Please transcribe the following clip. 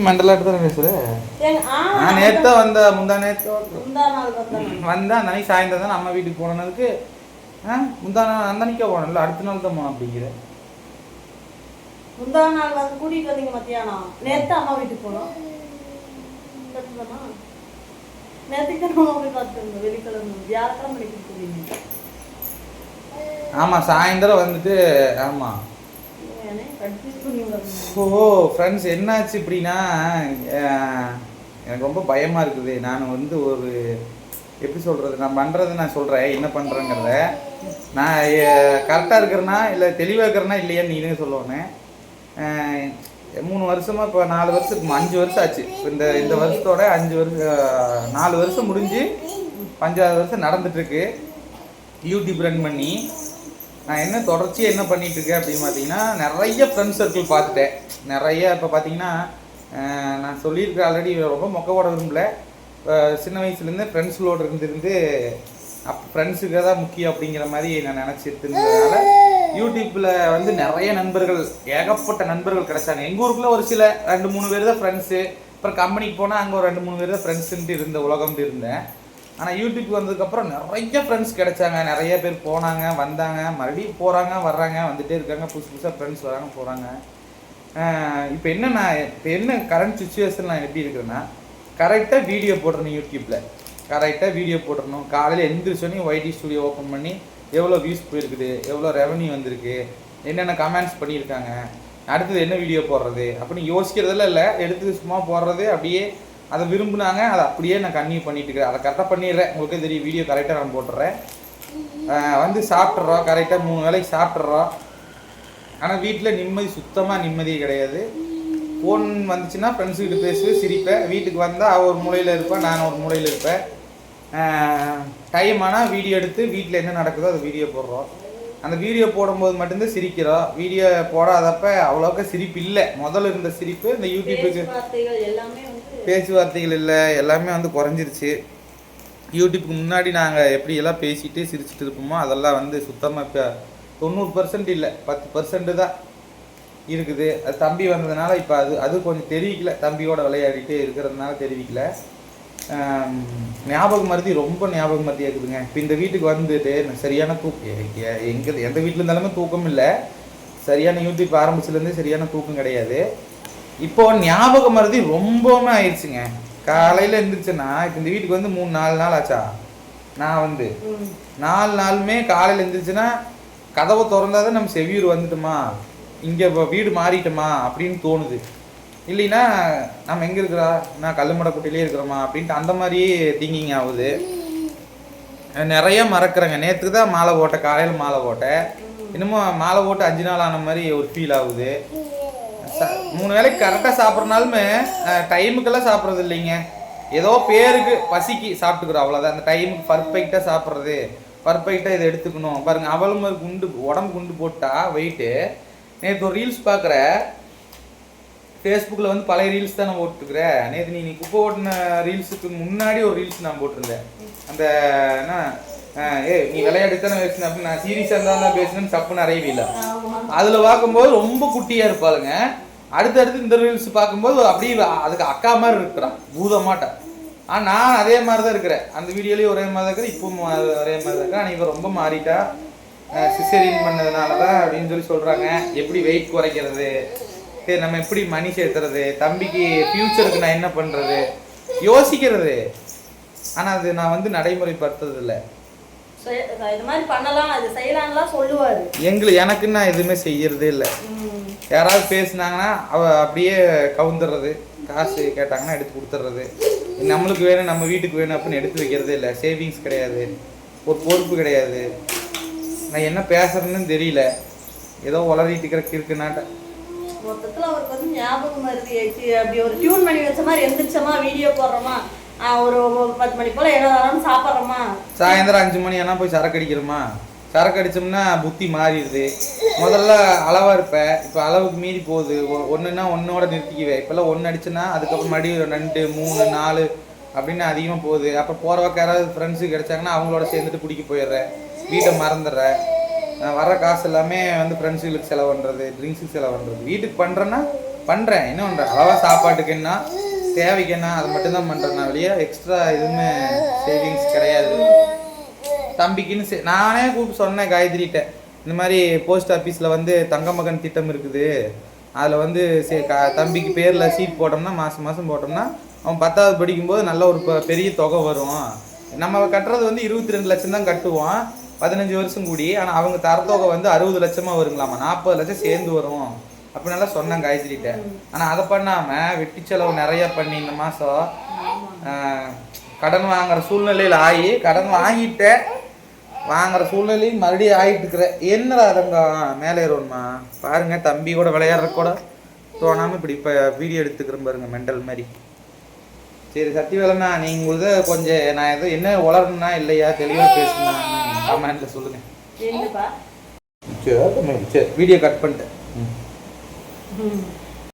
மெண்டலாட்டு தானே பேசுற. ஏங்க, ஆ, நான் நேத்த வந்த முந்தா நேத்து வந்தா. அந்த அன்னைக்கு சாயந்தரம் தான் அம்மா வீட்டுக்கு போனதுக்கு முந்தா நாள் அந்த அன்னைக்கே போனோம்ல அடுத்த நாள் தான் போனோம் அப்படிங்கிற. முந்தா நாள் வந்து கூட்டிட்டு வந்தீங்க மத்தியானம். நேத்து அம்மா வீட்டுக்கு போனோம். தான் அம்மா போய் பார்த்துருந்தோம் வெள்ளிக்கிழமை. வியாழக்கிழமை மணிக்கு போவீங்க ஆமா சாயந்தரம் வந்துட்டு ஆமா. கன்ஃபியூஸ் ஓ ஃப்ரெண்ட்ஸ் என்னாச்சு இப்படின்னா எனக்கு ரொம்ப பயமாக இருக்குது. நான் வந்து ஒரு எப்படி சொல்கிறது நான் பண்ணுறது நான் சொல்கிறேன் என்ன பண்ணுறேங்கிறத நான் கரெக்டாக இருக்கிறேன்னா இல்லை தெளிவாக இருக்கிறேன்னா இல்லையான்னு நீனே சொல்லுவேன் மூணு வருஷமாக இப்போ நாலு வருஷத்துக்கு அஞ்சு வருஷம் ஆச்சு. இந்த இந்த வருஷத்தோட அஞ்சு வருஷம் நாலு வருஷம் முடிஞ்சு அஞ்சாவது வருஷம் நடந்துட்டுருக்கு. யூடியூப் ரன் பண்ணி நான் என்ன தொடர்ச்சியாக என்ன பண்ணிட்டு இருக்கேன் அப்படின்னு பார்த்தீங்கன்னா நிறைய ஃப்ரெண்ட்ஸ் சர்க்கிள் பார்த்துட்டேன். நிறைய இப்போ பார்த்தீங்கன்னா நான் சொல்லியிருக்கேன் ஆல்ரெடி ரொம்ப மொக்க போட விரும்பல. சின்ன வயசுலேருந்து ஃப்ரெண்ட்ஸுகளோடு இருந்திருந்து அப் ஃப்ரெண்ட்ஸுக்கு தான் முக்கியம் அப்படிங்கிற மாதிரி நான் நினச்சிட்டு இருந்ததுனால யூடியூப்பில் வந்து நிறைய நண்பர்கள் ஏகப்பட்ட நண்பர்கள் கிடைச்சாங்க. எங்கள் ஊருக்குள்ளே ஒரு சில ரெண்டு மூணு பேர் தான் ஃப்ரெண்ட்ஸு அப்புறம் கம்பெனிக்கு போனால் அங்கே ஒரு ரெண்டு மூணு பேர் தான் ஃப்ரெண்ட்ஸுன்ட்டு இருந்த உலகம்ட்டு இருந்தேன். ஆனால் யூடியூப் வந்ததுக்கப்புறம் நிறைய ஃப்ரெண்ட்ஸ் கிடைச்சாங்க. நிறைய பேர் போனாங்க வந்தாங்க. மறுபடியும் போகிறாங்க வர்றாங்க வந்துகிட்டே இருக்காங்க. புதுசு புதுசாக ஃப்ரெண்ட்ஸ் வராங்க போகிறாங்க இப்போ என்ன நான் இப்போ என்ன கரண்ட் சுச்சுவேஷன் நான் எப்படி இருக்கிறேன்னா கரெக்டாக வீடியோ போடணும் யூடியூப்பில் கரெக்டாக வீடியோ போட்டுடணும் காலையில் எந்திரிச்சோன்னே ஒய்டி ஸ்டுடியோ ஓப்பன் பண்ணி எவ்வளோ வியூஸ் போயிருக்குது எவ்வளோ ரெவன்யூ வந்திருக்கு என்னென்ன கமெண்ட்ஸ் பண்ணியிருக்காங்க அடுத்தது என்ன வீடியோ போடுறது அப்படின்னு யோசிக்கிறதெல்லாம் இல்லை. எடுத்து சும்மா போடுறது அப்படியே அதை விரும்புனாங்க அதை அப்படியே நான் கன்னியூ பண்ணிட்டு இருக்கிறேன் அதை கரெக்டாக பண்ணிடுறேன். உங்களுக்கே தெரியும் வீடியோ கரெக்டாக நான் போட்டுறேன் வந்து சாப்பிட்றோம் கரெக்டாக மூணு வேளைக்கு சாப்பிட்றோம் ஆனால் வீட்டில் நிம்மதி சுத்தமாக நிம்மதியே கிடையாது. ஃபோன் வந்துச்சுன்னா ஃப்ரெண்ட்ஸுக்கிட்ட பேசுவேன் சிரிப்பேன் வீட்டுக்கு வந்தால் அவள் ஒரு மூலையில் இருப்பேன் நான் ஒரு மூலையில் இருப்பேன். டைம் ஆனால் வீடியோ எடுத்து வீட்டில் என்ன நடக்குதோ அதை வீடியோ போடுறோம். அந்த வீடியோ போடும்போது மட்டும்தான் சிரிக்கிறோம். வீடியோ போடாதப்ப அவ்வளோக்கா சிரிப்பு இல்லை. முதல்ல இருந்த சிரிப்பு இந்த யூடியூப்புக்கு பேச்சுவார்த்தைகள் இல்லை. எல்லாமே வந்து குறைஞ்சிருச்சு. யூடியூப்க்கு முன்னாடி நாங்கள் எப்படியெல்லாம் பேசிட்டு சிரிச்சிட்டு இருப்போமோ அதெல்லாம் வந்து சுத்தமாக இப்போ தொண்ணூறு பர்சன்ட் இல்லை. பத்து பர்சன்ட் தான் இருக்குது. அது தம்பி வந்ததுனால இப்போ அது அது கொஞ்சம் தெரிவிக்கல. தம்பியோட விளையாடிட்டு இருக்கிறதுனால தெரிவிக்கல. ஞாபக மருதி ரொம்ப ஞாபக மருதியாக இருக்குதுங்க. இப்போ இந்த வீட்டுக்கு வந்துட்டு சரியான தூக்கம் எங்கே எந்த வீட்டில் இருந்தாலுமே தூக்கம் இல்லை. சரியான யூடியூப் ஆரம்பிச்சுலேருந்து சரியான தூக்கம் கிடையாது. இப்போ ஞாபக மருதி ரொம்பவுமே ஆயிடுச்சுங்க. காலையில் எழுந்திரிச்சேன்னா இந்த வீட்டுக்கு வந்து மூணு நாலு நாள் ஆச்சா? நான் வந்து. நாலு நாளுமே காலையில் எழுந்திரிச்சுன்னா கதவை திறந்தாதான் நம்ம செவியூர் வந்துட்டோமா? இங்கே வீடு மாறிட்டோமா? அப்படின்னு தோணுது. இல்லைன்னா நம்ம எங்கே இருக்கிறா? நான் கல்லுமடக்குட்டிலே இருக்கிறோமா? அப்படின்ட்டு அந்த மாதிரியே திங்கிங் ஆகுது. நிறைய மறக்கிறேங்க. நேற்றுக்கு தான் மாலை போட்டேன் காலையில் மாலை போட்டேன் இன்னமும் மாலை போட்டு அஞ்சு நாள் ஆன மாதிரி ஒரு ஃபீல் ஆகுது. மூணு வேளைக்கு கரெக்டாக சாப்பிட்றனாலுமே டைமுக்கெல்லாம் சாப்பிட்றது இல்லைங்க. ஏதோ பேருக்கு பசிக்கு சாப்பிட்டுக்கிறோம் அவ்வளோதான் அந்த டைமுக்கு பர்ஃபெக்டாக சாப்பிட்றது. பர்ஃபெக்டாக இதை எடுத்துக்கணும். பாருங்க அவளும் குண்டு உடம்பு குண்டு போட்டால் வெயிட்டு நேற்று ஒரு ரீல்ஸ் பார்க்குற ஃபேஸ்புக்கில் வந்து பழைய ரீல்ஸ் தான் நான் போட்டுருக்குறேன் நேற்று நீ நீ குப்பை ஓட்டின ரீல்ஸுக்கு முன்னாடி ஒரு ரீல்ஸ் நான் போட்டிருந்தேன். அந்த என்ன? ஏ நீ விளையாட்டு தானே பேசின அப்படின்னு நான் சீரியஸாக இருந்தால் தான் பேசினேன்னு தப்புன்னு அறையவில்லை. அதில் பார்க்கும்போது ரொம்ப குட்டியாக இருப்பாளுங்க. அடுத்தடுத்து இந்த ரீல்ஸ் பார்க்கும்போது அப்படியே அதுக்கு அக்கா மாதிரி இருக்கிறான். பூதமாட்ட. ஆனால் நான் அதே மாதிரி தான் இருக்கிறேன். அந்த வீடியோலேயும் ஒரே மாதிரி தான் இருக்கிறேன். இப்பவும் ஒரே மாதிரி தான் இருக்கிறேன். ஆனால் இவன் ரொம்ப மாறிட்டா. சிசரின் பண்ணதுனால தான் அப்படின்னு சொல்லி சொல்கிறாங்க எப்படி வெயிட் குறைக்கிறது? சரி நம்ம எப்படி மணி சேர்த்துறது தம்பிக்கு ஃப்யூச்சருக்கு நான் என்ன பண்ணுறது யோசிக்கிறது. ஆனால் அது நான் வந்து நடைமுறைப்படுத்துறது இல்லை செய்- இது மாதிரி பண்ணலாம் இது செய்யலாம்லாம் சொல்லுவாரு. எங்களை எனக்குன்னு நான் எதுவுமே செய்யறதே இல்லை. யாராவது பேசுனாங்கன்னா அவ அப்படியே கவுந்துடுறது காசு கேட்டாங்கன்னா எடுத்து கொடுத்துட்றது நம்மளுக்கு வேணும் நம்ம வீட்டுக்கு வேணும் அப்படின்னு எடுத்து வைக்கிறதே இல்லை. சேவிங்ஸ் கிடையாது. ஒரு பொறுப்பு கிடையாது. நான் என்ன பேசுறேன்னு தெரியல. ஏதோ உளறிட்டு இருக்கிற கிறுக்குனாட்ட. மொத்தத்துல அவருக்கு வந்து ஞாபகம் மருதி ஆயிடுச்சு அப்படி ஒரு டியூன் பண்ணி வச்ச மாதிரி எந்திரிச்சோமா வீடியோ போடுறோமா? ஒரு பத்து மணி போல ஏதாவது சாப்பிட்றோமா? சாயந்தரம் அஞ்சு மணி ஆனால் போய் சரக்கு அடிக்கிறோமா? சரக்கு அடிச்சோம்னா புத்தி மாறிடுது. முதல்ல அளவாக இருப்பேன் இப்போ அளவுக்கு மீறி போகுது. ஒ- ஒண்ணுன்னா ஒன்னோட நிறுத்திக்குவேன் இப்போல்லாம் ஒன்று அடிச்சுன்னா அதுக்கப்புறம் மறுபடியும் ரெண்டு மூணு நாலு அப்படின்னு அதிகமாக போகுது. அப்போ போகிற யாராவது ஃப்ரெண்ட்ஸு கிடைச்சாங்கன்னா அவங்களோட சேர்ந்துட்டு குடிக்க போயிடுறேன் வீட்டை மறந்துடுறேன் வர காசு எல்லாமே வந்து ஃப்ரெண்ட்ஸுகளுக்கு செலவு பண்ணுறது ட்ரிங்க்ஸுக்கு செலவு பண்ணுறது வீட்டுக்கு பண்ணுறேன்னா பண்ணுறேன் என்ன பண்ணுறேன் அளவா சாப்பாட்டுக்கு என்ன? தேவைக்கு என்ன? அது மட்டும்தான் பண்ணுறேன் நான் வெளியே எக்ஸ்ட்ரா எதுவுமே சேவிங்ஸ் கிடையாது. தம்பிக்குன்னு சே- நானே கூப்பிட்டு சொன்னேன் காயத்ரிகிட்ட. இந்த மாதிரி போஸ்ட் ஆஃபீஸில் வந்து தங்க மகன் திட்டம் இருக்குது. அதில் வந்து சே க தம்பிக்கு பேரில் சீட் போட்டோம்னா மாதம் மாதம் போட்டோம்னா அவன் பத்தாவது படிக்கும்போது நல்ல ஒரு பெரிய தொகை வரும். நம்ம கட்டுறது வந்து இருபத்தி ரெண்டு லட்சம் தான் கட்டுவோம். பதினஞ்சு வருஷம் கூடி ஆனால் அவங்க தரத்தொகை வந்து அறுபது லட்சமாக வருங்களாமா? நாற்பது லட்சம் சேர்ந்து வரும். அப்படின்னெல்லாம் சொன்னேன் காயத்ரிகிட்ட. ஆனால் அதை பண்ணாமல் வெட்டி செலவு நிறையா பண்ணி இந்த மாதம் கடன் வாங்குற சூழ்நிலையில் ஆகி கடன் வாங்கிட்டேன். வாங்குற சூழ்நிலையும் மறுபடியும் ஆகிட்டு இருக்கிற. என்னடா தங்கம்? மேலே ஏறுவோம்மா. பாருங்க தம்பி கூட விளையாடுற கூட தோணாமல் இப்படி இப்போ வீடியோ எடுத்துக்கிறேன் பாருங்க மெண்டல் மாதிரி. சரி சத்தியவேலண்ணா நீங்கள் கொஞ்சம் நான் எதுவும் என்ன உளறணும்னா இல்லையா? தெளிவாக பேசுனா கமெண்ட்டில் சொல்லுங்கள் என்னப்பா சரி சரி. வீடியோ கட் பண்ணிட்டேன். ம். ம்.